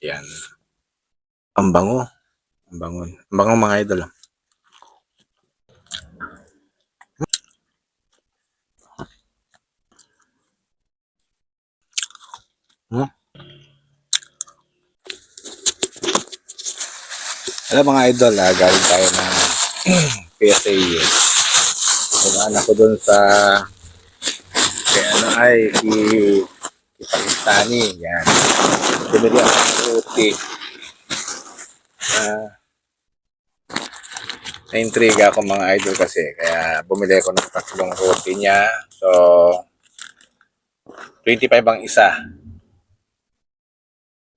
Yan. Ang bango. Ang bango. Ang bango mga idol. Hmm. Alam mga idol, ah, galing tayo ng PSA. Kumaan ako dun sa kaya ano ay si si Pakistani. Yan. Bumili ako ng roti. Ah, na-intriga ako mga idol kasi. Kaya bumili ako ng tatlong roti niya. So, 25 ang isa.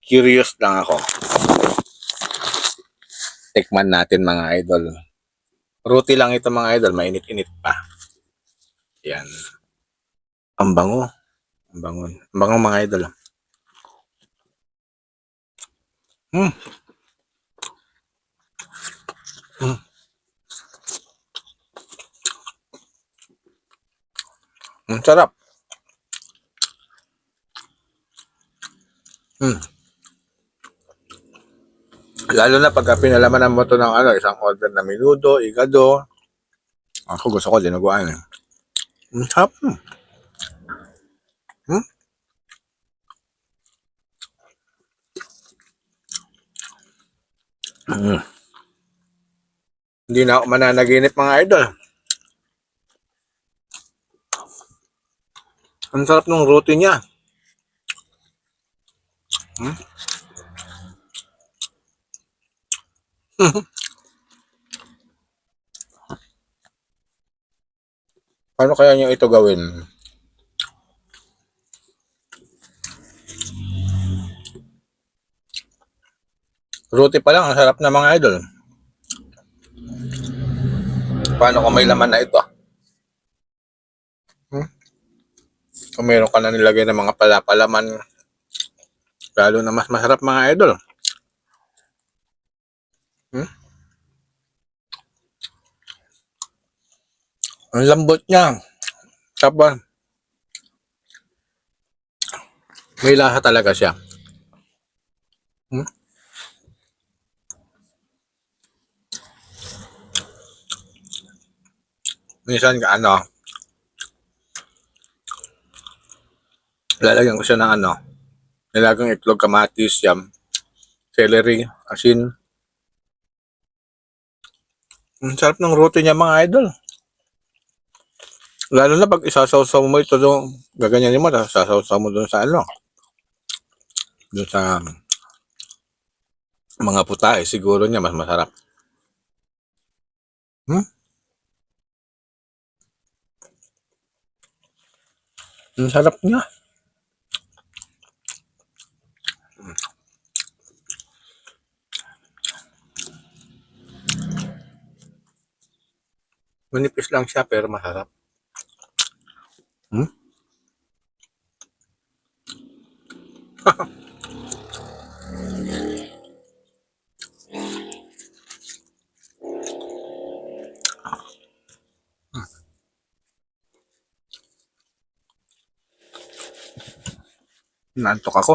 Curious lang ako. Tikman natin mga idol. Roti lang ito mga idol. Mainit-init pa. Yan. Ang bango. Ang bango. Ang bango mga idol. Hmm. Hmm. Ang sarap. Hmm. Lalo na pagka pinalamanan mo to ng ano, isang order na minudo, igado. Ako gusto ko dinuguan eh. Ang sarap. Hmm. Mm. Hindi na ako mananaginip mga idol. Ang sarap ng roti niya. Hmm? Paano kaya niyo ito gawin? Roti pa lang, ang sarap na mga idol. Paano kung may laman na ito? Hmm? Kung meron ka na nilagay ng mga palapalaman, lalo na mas masarap mga idol. Hmm? Ang lambot niya. Tapos, may lasa talaga siya. Hmm? Minsan ka ano, lalagyan ko siya ng ano, nilagang itlog, kamatis, yam, celery, asin. Ang sarap ng roti niya mga idol. Lalo na pag isasawsaw mo ito doon, gaganyanin mo, sasawsaw mo doon sa ano, doon sa mga putahe, siguro niya mas masarap. Hmm? Ang sarap niya. Manipis lang siya pero masarap. Hmm? Nantok ako.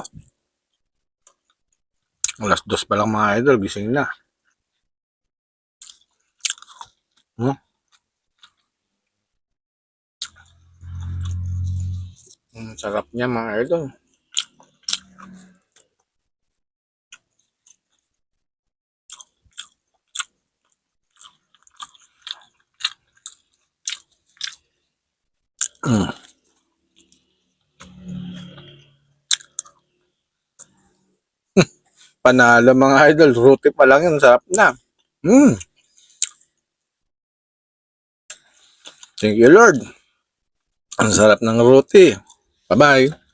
Alas dos pa lang mga idol, gising na. Hmm? Ang sarap niya mga idol. Mm. Panalo mga idol, roti pa lang yun, sarap na. Mm. Thank you Lord. Ang sarap ng roti. Bye-bye.